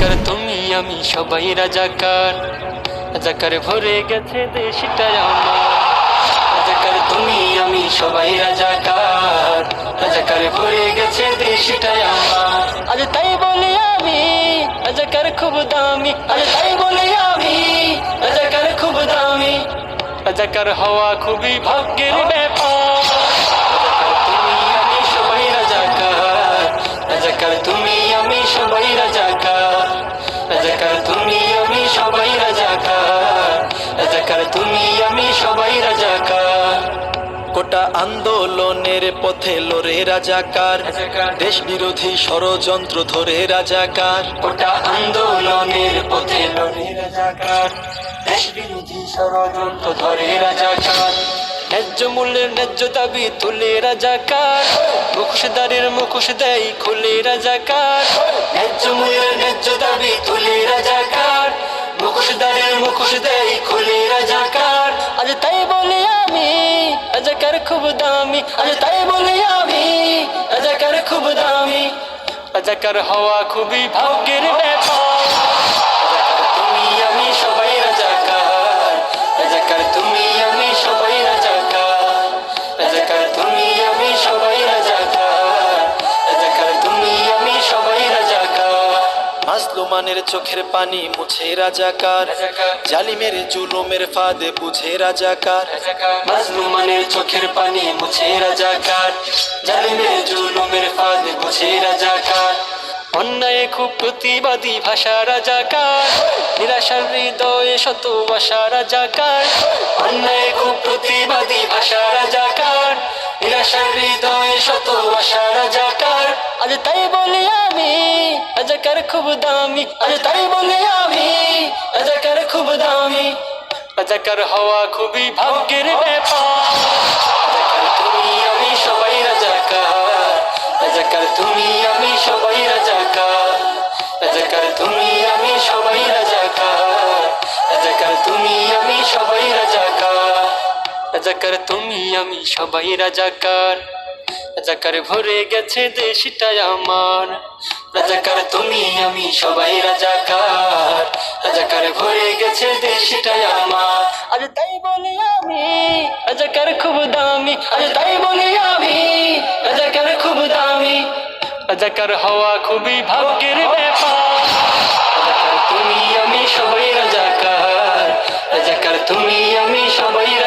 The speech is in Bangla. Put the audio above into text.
রাজাকার তুমি, আমি সবাই রাজাকার। রাজাকার ভরে গেছে দেশটা আমার। রাজাকার তুমি, আমি সবাই রাজাকার। রাজাকার ভরে গেছে দেশটা আমার। আজ তাই বলি আমি, রাজাকার খুব দামি। আজ তাই বলি আমি, রাজাকার খুব দামি। রাজাকার হওয়া খুবই ভাগ্যের ব্যাপার। রাজাকার তুমি আমি সবাই রাজাকার। কোটা আন্দোলনের পথে লড়ে রাজাকার। দেশ বিরোধী ষড়যন্ত্র ধরে রাজাকার। গোটা আন্দোলনের পথে লড়ে রাজাকার। দেশ বিরোধী ষড়যন্ত্র ধরে রাজাকার। ন্যায্য মূল্যের ন্যায্য দাবি তুলে রাজাকার। মুখোশদারের মুখোশ দেয় খুলে রাজাকার। ন্যায্য মূল্যের ন্যায্য দাবি তুলে রাজাকার। খুব দামি আজ তাই বলি আমি রাজাকার খুব দামি রাজাকার হওয়া খুবই ভাগ্যের ব্যাপার। মাজলুমানের চোখের পানি মুছে রাজাকার। জালিমের জুলুমের ফাঁদে বুঝে রাজাকার। মাজলুমানের চোখের পানি মুছে রাজাকার। জালিমের জুলুমের ফাঁদ মুছে রাজাকার। অন্যায় খুব প্রতিবাদী ভাষা রাজাকার। নিরাশার হৃদয়ে শত বাসা রাজাকার। অন্যায় খুব প্রতিবাদী ভাষা রাজাকার। নিরাশার হৃদয়ে শত বাসা রাজাকার। আজ তাই বলি আমি খুব দামি আজ তাই বলে আমি। রাজাকার খুব দামি রাজাকার হওয়া খুবই ভাগ্যের ব্যাপার। তুমি আমি সবাই রাজাকার রাজাকার তুমি আমি সবাই রাজাকার রাজাকার তুমি আমি সবাই রাজাকার রাজাকার তুমি আমি সবাই রাজাকার রাজাকার তুমি আমি সবাই রাজাকার রাজাকার ভরে গেছে দেশটা আমার। রাজাকার তুমি, আমি সবাই রাজাকার। রাজাকার ভরে গেছে দেশটা আমার। আজ তাই বলি আমি, রাজাকার খুব দামি। আজ তাই বলি আমি, রাজাকার খুব দামি। রাজাকার হওয়া খুবই ভাগ্যের ব্যাপার। তুমি, আমি সবাই রাজাকার। রাজাকার তুমি, আমি সবাই